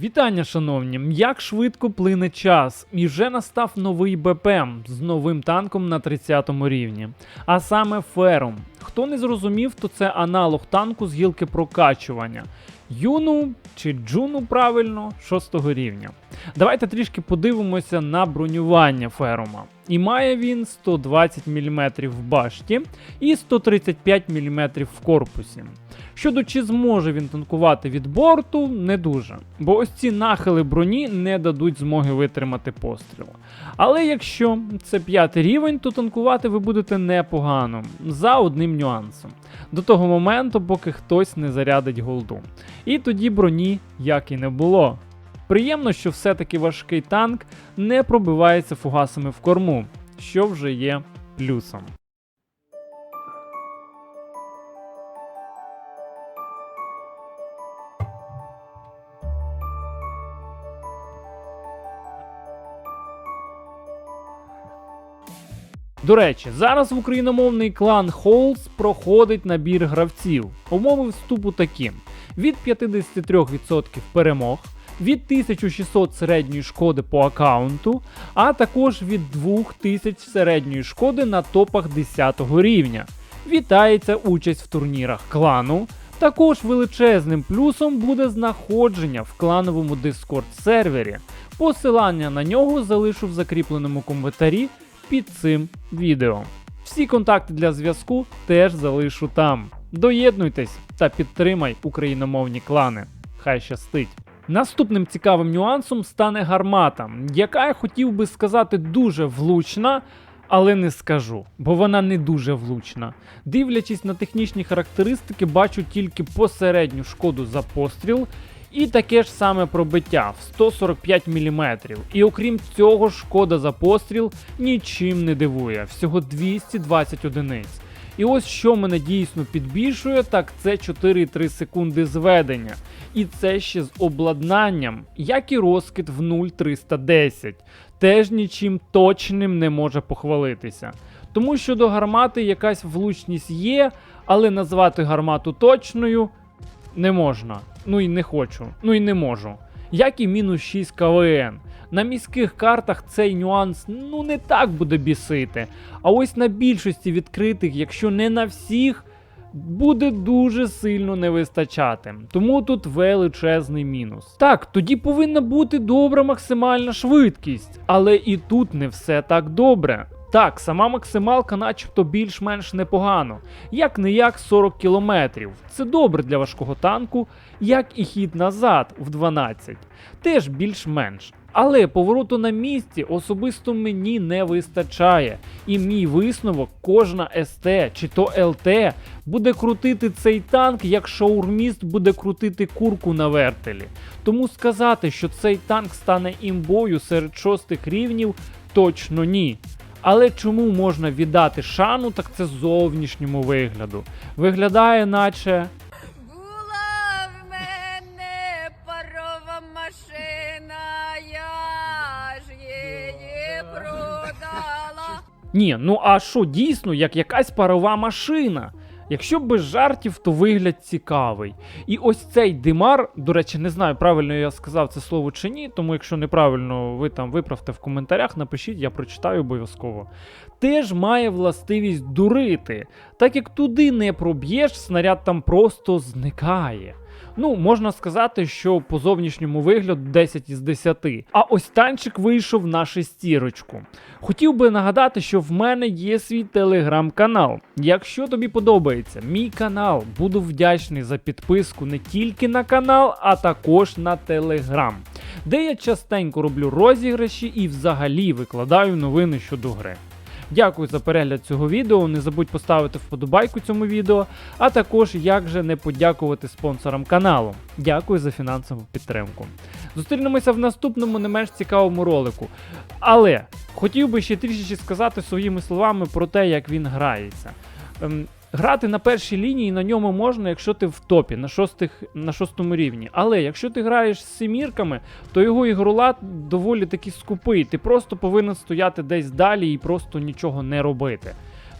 Вітання, шановні! Як швидко плине час, і вже настав новий БПМ з новим танком на 30 рівні. А саме фером. Хто не зрозумів, то це аналог танку з гілки прокачування. Юну чи Джуну правильно 6 рівня. Давайте трішки подивимося на бронювання Ферума. І має він 120 мм в башті і 135 мм в корпусі. Щодо чи зможе він танкувати від борту, не дуже. Бо ось ці нахили броні не дадуть змоги витримати постріл. Але якщо це п'ятий рівень, то танкувати ви будете непогано, за одним нюансом. До того моменту, поки хтось не зарядить голду. І тоді броні як і не було. Приємно, що все-таки важкий танк не пробивається фугасами в корму, що вже є плюсом. До речі, зараз в україномовний клан Холс проходить набір гравців. Умови вступу такі: від 53% перемог, від 1600 середньої шкоди по аккаунту, а також від 2000 середньої шкоди на топах 10 рівня. Вітається участь в турнірах клану. Також величезним плюсом буде знаходження в клановому Discord сервері. Посилання на нього залишу в закріпленому коментарі під цим відео. Всі контакти для зв'язку теж залишу там. Доєднуйтесь та підтримай україномовні клани. Хай щастить! Наступним цікавим нюансом стане гармата, яка я хотів би сказати дуже влучна, але не скажу, бо вона не дуже влучна. Дивлячись на технічні характеристики, бачу тільки посередню шкоду за постріл і таке ж саме пробиття в 145 мм. І окрім цього, шкода за постріл нічим не дивує, всього 220 одиниць. І ось що мене дійсно підбільшує, так це 4,3 секунди зведення. І це ще з обладнанням, як і розкид в 0,310. Теж нічим точним не може похвалитися. Тому що до гармати якась влучність є, але назвати гармату точною не можна. Ну і не хочу, ну і не можу. Як і мінус 6 КВН. На міських картах цей нюанс ну не так буде бісити. А ось на більшості відкритих, якщо не на всіх, буде дуже сильно не вистачати. Тому тут величезний мінус. Так, тоді повинна бути добра максимальна швидкість, але і тут не все так добре. Так, сама максималка, начебто, більш-менш непогано, як не як 40 км. Це добре для важкого танку, як і хід назад в 12, теж більш-менш. Але повороту на місці особисто мені не вистачає. І мій висновок, кожна СТ чи то ЛТ буде крутити цей танк, як шаурміст буде крутити курку на вертелі. Тому сказати, що цей танк стане імбою серед шостих рівнів, точно ні. Але чому можна віддати шану, так це зовнішньому вигляду. Виглядає, наче. Була в мене парова машина, я ж її продала. Ні, ну а що дійсно, як якась парова машина? Якщо без жартів, то вигляд цікавий. І ось цей димар, до речі, не знаю, правильно я сказав це слово чи ні, тому якщо неправильно, ви там виправте в коментарях, напишіть, я прочитаю обов'язково. Теж має властивість дурити, так як туди не проб'єш, снаряд там просто зникає. Ну, можна сказати, що по зовнішньому вигляду 10 із 10. А ось танчик вийшов на шестірочку. Хотів би нагадати, що в мене є свій телеграм-канал. Якщо тобі подобається мій канал, буду вдячний за підписку не тільки на канал, а також на телеграм, де я частенько роблю розіграші і взагалі викладаю новини щодо гри. Дякую за перегляд цього відео. Не забудь поставити вподобайку цьому відео, а також як же не подякувати спонсорам каналу. Дякую за фінансову підтримку. Зустрінемося в наступному не менш цікавому ролику. Але хотів би ще трішечки сказати своїми словами про те, як він грається. Грати на першій лінії на ньому можна, якщо ти в топі на, шостих, на шостому рівні. Але якщо ти граєш з семірками, то його ігролад доволі таки скупий. Ти просто повинен стояти десь далі і просто нічого не робити.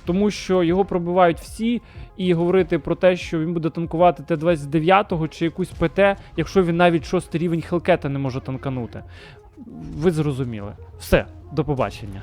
тому що його пробивають всі, і говорити про те, що він буде танкувати Т-29 чи якусь ПТ, якщо він навіть шостий рівень Хелкета не може танканути. Ви зрозуміли. Все, до побачення.